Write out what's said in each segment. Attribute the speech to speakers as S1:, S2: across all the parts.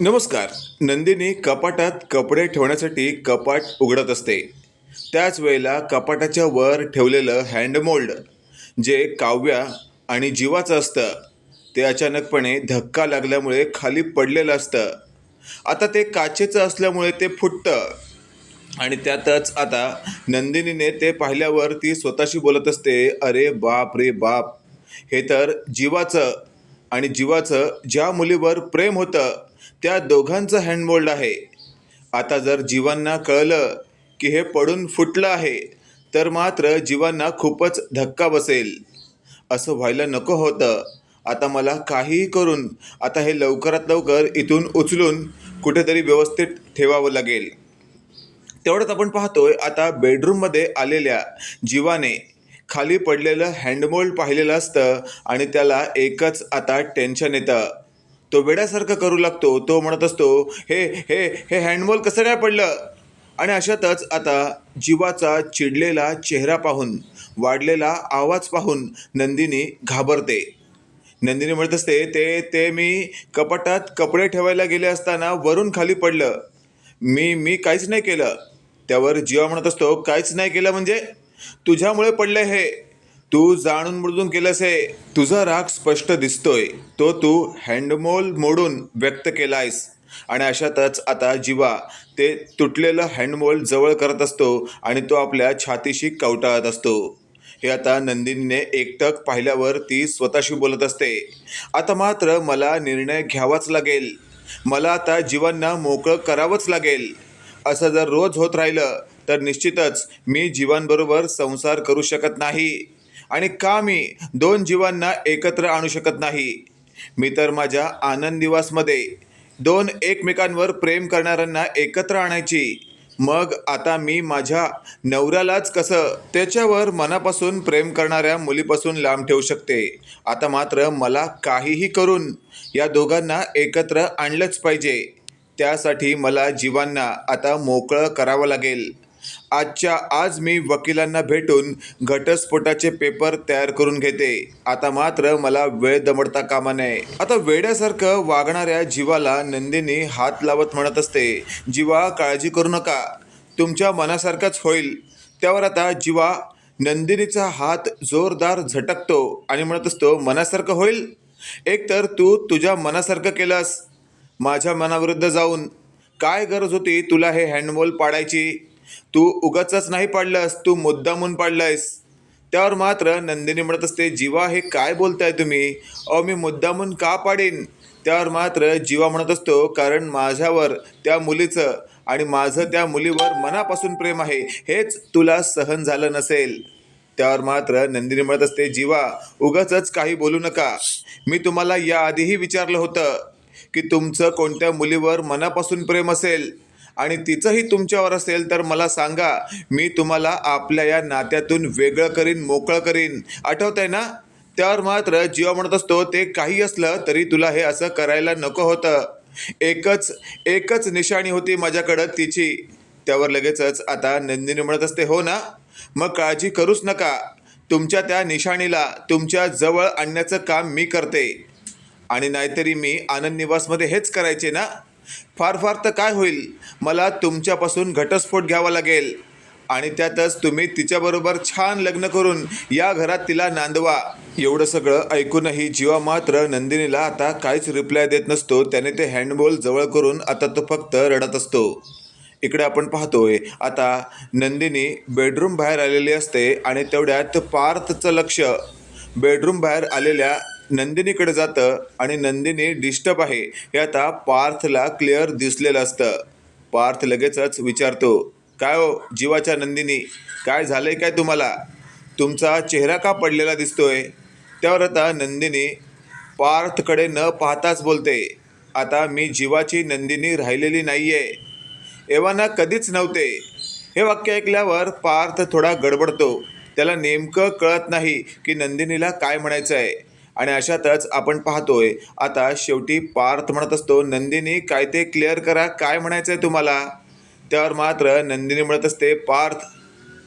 S1: नमस्कार. नंदिनी कपाटात कपडे ठेवण्यासाठी कपाट उघडत असते. त्याच वेळेला कपाटाच्या वर ठेवलेलं हँडमोल्ड जे काव्या आणि जीवाचं असतं ते अचानकपणे धक्का लागल्यामुळे खाली पडलेलं असतं. आता ते काचेचं असल्यामुळे ते फुटतं. आणि त्यातच आता नंदिनीने ते पाहिल्यावर ती स्वतःशी बोलत असते अरे बाप रे बाप हे तर जीवाचं आणि जीवाचं ज्या मुलीवर प्रेम होतं त्या दोघांचं हँडमोल्ड आहे. आता जर जीवांना कळलं की हे पडून फुटलं आहे तर मात्र जीवांना खूपच धक्का बसेल. असं व्हायला नको होतं. आता मला काहीही करून आता हे लवकरात लवकर इथून उचलून कुठेतरी व्यवस्थित ठेवावं लागेल. तेवढंच आपण पाहतोय आता बेडरूममध्ये आलेल्या जीवाने खाली पडलेलं हँडमोल्ड पाहिलेलं असतं आणि त्याला एकच आता टेन्शन येतं. तो वेड्यासारखं करू लागतो तो म्हणत असतो हे हे हे हँडबॉल कसं काय पडलं? आणि अशातच आता जीवाचा चिडलेला चेहरा पाहून वाढलेला आवाज पाहून नंदिनी घाबरते. नंदिनी म्हणत असते ते ते मी कपाटात कपडे ठेवायला गेले असताना वरून खाली पडलं. मी मी काहीच नाही केलं. त्यावर जीवा म्हणत असतो काहीच नाही केलं म्हणजे? तुझ्यामुळे पडलं हे. तू जाणून बुडून केलंस हे. तुझा राग स्पष्ट दिसतोय. तो तू हँडमोल मोडून व्यक्त केलायस. आणि अशातच आता जीवा ते तुटलेलं हँडमोल जवळ करत असतो आणि तो आपल्या छातीशी कवटाळत असतो. हे आता नंदिनीने एकटक पाहिल्यावर ती स्वतःशी बोलत असते. आता मात्र मला निर्णय घ्यावाच लागेल. मला आता जीवांना मोकळं करावंच लागेल. असं जर रोज होत राहिलं तर निश्चितच मी जीवांबरोबर संसार करू शकत नाही. आणि का मी दोन जीवांना एकत्र आणू शकत नाही? मी तर माझ्या आनंद निवासमध्ये दोन एकमेकांवर प्रेम करणाऱ्यांना एकत्र आणायची. मग आता मी माझ्या नवऱ्यालाच कसं त्याच्यावर मनापासून प्रेम करणाऱ्या मुलीपासून लांब ठेवू शकते? आता मात्र मला काहीही करून या दोघांना एकत्र आणलंच पाहिजे. त्यासाठी मला जीवांना आता मोकळं करावं लागेल. आजच्या आज मी वकिलांना भेटून घटस्फोटाचे पेपर तयार करून घेते. आता मात्र मला वेळ दमडता कामा नये. आता वेड्यासारखं वागणाऱ्या जीवाला नंदिनी हात लावत म्हणत असते. जीवा काळजी करू नका. तुमच्या मनासारखंच होईल. त्यावर आता जीवा नंदिनीचा हात जोरदार झटकतो आणि म्हणत असतो मनासारखं होईल? एकतर तू तुझ्या मनासारखं केलंस. माझ्या मनाविरुद्ध जाऊन. काय गरज होती तुला हे हँडबॉल पाडायची? तू उगाचच नाही पाडलंस तू मुद्दामून पाडलंयस. त्यावर मात्र नंदिनी म्हणत असते जीवा हे काय बोलताय तुम्ही? अहो मी मुद्दामून का पाडेन? त्यावर मात्र जीवा म्हणत असतो कारण माझ्यावर त्या मुलीचं आणि माझं त्या मुलीवर मनापासून प्रेम आहे. हेच तुला सहन झालं नसेल. त्यावर मात्र नंदिनी म्हणत असते जीवा उगाचच काही बोलू नका. मी तुम्हाला याआधीही विचारलं होतं की तुमचं कोणत्या मुलीवर मनापासून प्रेम असेल? आणि तिचंही तुमच्यावर असेल तर मला सांगा मी तुम्हाला आपल्या या नात्यातून वेगळं करीन मोकळं करीन. आठवतंय ना? त्यावर मात्र जीवा म्हणत असतो ते काही असलं तरी तुला हे असं करायला नको होतं. एकच एकच निशाणी होती माझ्याकडं तिची. त्यावर लगेचच आता नंदिनी म्हणत असते हो ना? मग काळजी करूच नका. तुमच्या त्या निशाणीला तुमच्या जवळ आणण्याचं काम मी करते. आणि नाहीतरी मी आनंद निवासमध्ये हेच करायचे ना? फार फार तर काय होईल? मला तुमच्यापासून घटस्फोट घ्यावा लागेल. आणि त्यातच तुम्ही तिच्याबरोबर छान लग्न करून या घरात तिला नांदवा. एवढं सगळं ऐकूनही जीवा मात्र नंदिनीला आता काहीच रिप्लाय देत नसतो. त्याने ते हँडबॉल जवळ करून आता तो फक्त रडत असतो. इकडे आपण पाहतोय आता नंदिनी बेडरूम बाहेर आलेली असते आणि तेवढ्यात पार्थचं लक्ष. बेडरूम बाहेर आलेल्या नंदिनीकडे जातं आणि नंदिनी डिस्टर्ब आहे. हे आता पार्थला क्लिअर दिसलेलं असतं. पार्थ लगेचच विचारतो काय हो जीवाच्या नंदिनी काय झालंय काय तुम्हाला? तुमचा चेहरा का पडलेला दिसतोय? त्यावर आता नंदिनी पार्थकडे न पाहताच बोलते आता मी जीवाची नंदिनी राहिलेली नाही आहे एव्हाना कधीच नव्हते. हे वाक्य ऐकल्यावर पार्थ थोडा गडबडतो. त्याला नेमकं कळत नाही की नंदिनीला काय म्हणायचं आहे आणि अशातच आपण पाहतोय आता शेवटी पार्थ म्हणत असतो नंदिनी काय ते क्लिअर करा काय म्हणायचं आहे तुम्हाला? त्यावर मात्र नंदिनी म्हणत असते पार्थ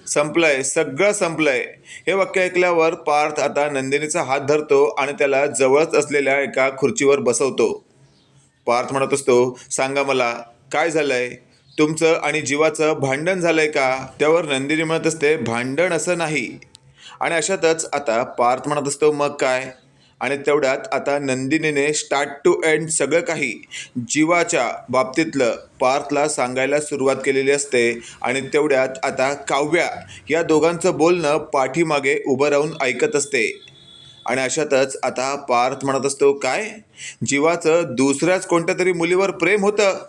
S1: संपलंय सगळं संपलंय. हे वाक्य ऐकल्यावर पार्थ आता नंदिनीचा हात धरतो आणि त्याला जवळच असलेल्या एका खुर्चीवर बसवतो. पार्थ म्हणत असतो सांगा मला काय झालंय? तुमचं आणि जीवाचं भांडण झालंय का? त्यावर नंदिनी म्हणत असते भांडण असं नाही. आणि अशातच आता पार्थ म्हणत असतो मग काय? आणि तेवढ्यात आता नंदिनीने स्टार्ट टू एंड सगळं काही जीवाच्या बाबतीतलं पार्थला सांगायला सुरुवात केलेली असते. आणि तेवढ्यात आता काव्या या दोघांचं बोलणं पाठीमागे उभं राहून ऐकत असते. आणि अशातच आता पार्थ म्हणत असतो काय? जीवाचं दुसऱ्याच कोणत्या तरी मुलीवर प्रेम होतं?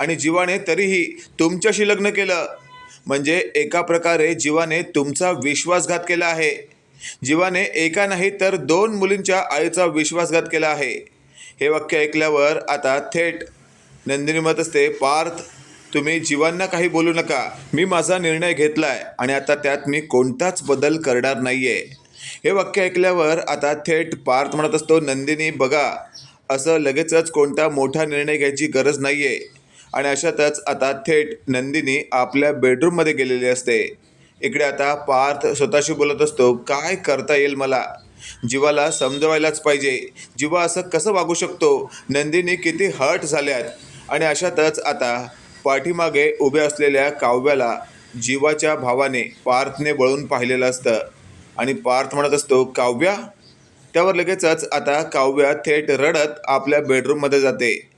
S1: आणि जीवाने तरीही तुमच्याशी लग्न केलं. म्हणजे एका प्रकारे जीवाने तुमचा विश्वासघात केला आहे. जीवाने एका नाही तर दोन मुलींच्या आईचा विश्वासघात केला आहे. हे वाक्य ऐकल्यावर आता थेट नंदिनी मत असते पार्थ तुम्ही जीवांना काही बोलू नका. मी माझा निर्णय घेतलाय आणि आता त्यात मी कोणताच बदल करणार नाहीये. हे वाक्य ऐकल्यावर आता थेट पार्थ म्हणत असतो नंदिनी बघा असं लगेचच कोणता मोठा निर्णय घ्यायची गरज नाहीये. आणि अशातच आता थेट नंदिनी आपल्या बेडरूममध्ये गेलेली असते. इकडे आता पार्थ स्वतःशी बोलत असतो काय करता येईल मला? जीवाला समजवायलाच पाहिजे. जीवा असं कसं वागू शकतो? नंदिनी किती हर्ट झाल्यात. आणि अशातच आता पाठीमागे उभ्या असलेल्या काव्याला जीवाच्या भावाने पार्थने वळून पाहिलेलं असतं. आणि पार्थ म्हणत असतो काव्या? त्यावर लगेचच आता काव्या थेट रडत आपल्या बेडरूममध्ये जाते.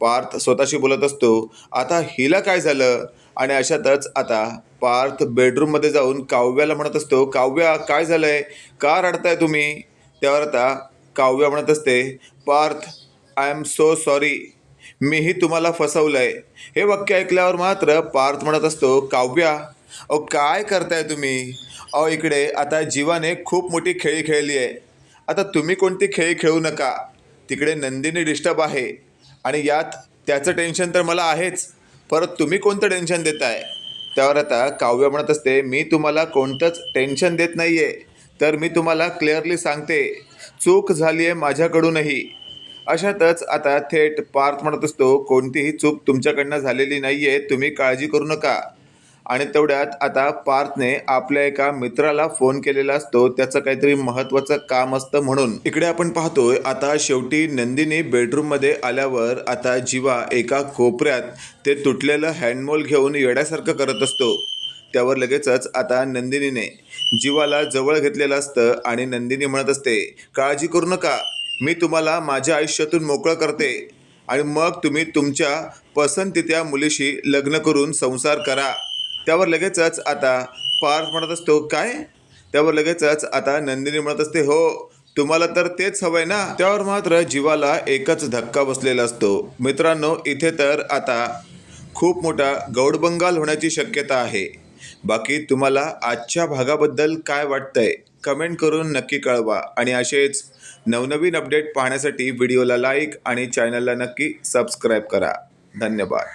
S1: पार्थ स्वतःशी बोलत असतो आता हिला काय झालं? आणि अशातच आता पार्थ बेडरूममध्ये जाऊन काव्याला म्हणत असतो काव्या काय झालं आहे का रडताय तुम्ही? त्यावर आता काव्या म्हणत असते Parth I am so sorry मीही तुम्हाला फसवलं आहे हे वाक्य ऐकल्यावर मात्र पार्थ म्हणत असतो काव्या अहो काय करताय तुम्ही? अहो इकडे आता जीवाने खूप मोठी खेळी खेळली आहे. आता तुम्ही कोणती खेळी खेळू नका. तिकडे नंदिनी डिस्टर्ब आहे आणि यात त्याचं टेन्शन तर मला आहेच. परत तुम्ही कोणतं टेन्शन देताय? त्यावर आता काव्य म्हणत असते मी तुम्हाला कोणतंच टेन्शन देत नाही आहे तर मी तुम्हाला क्लिअरली सांगते चूक झाली आहे माझ्याकडूनही. अशातच आता थेट पार्थ म्हणत असतो कोणतीही चूक तुमच्याकडनं झालेली नाही आहे तुम्ही काळजी करू नका. आणि तेवढ्यात आता पार्थने आपल्या एका मित्राला फोन केलेला असतो. त्याचं काहीतरी महत्त्वाचं काम असतं म्हणून. इकडे आपण पाहतोय आता शेवटी नंदिनी बेडरूममध्ये आल्यावर आता जीवा एका कोपऱ्यात ते तुटलेलं हँडमोल घेऊन येण्यासारखं करत असतो. त्यावर लगेचच आता नंदिनीने जीवाला जवळ घेतलेलं असतं आणि नंदिनी म्हणत असते काळजी करू नका. मी तुम्हाला माझ्या आयुष्यातून मोकळं करते. आणि मग तुम्ही तुमच्या पसंतीत्या मुलीशी लग्न करून संसार करा. त्यावर लगेचच आता पार्थ म्हणत असतो काय? त्यावर लगेचच आता नंदिनी म्हणत असते हो तुम्हाला तर तेच हवंय ना? त्यावर मात्र जीवाला एकच धक्का बसलेला असतो. मित्रांनो इथे तर आता खूप मोठा गौडबंगाल होण्याची शक्यता आहे. बाकी तुम्हाला आजच्या भागाबद्दल काय वाटतंय कमेंट करून नक्की कळवा. आणि असेच नवनवीन अपडेट पाहण्यासाठी व्हिडिओला लाईक आणि चॅनलला नक्की सबस्क्राईब करा. धन्यवाद.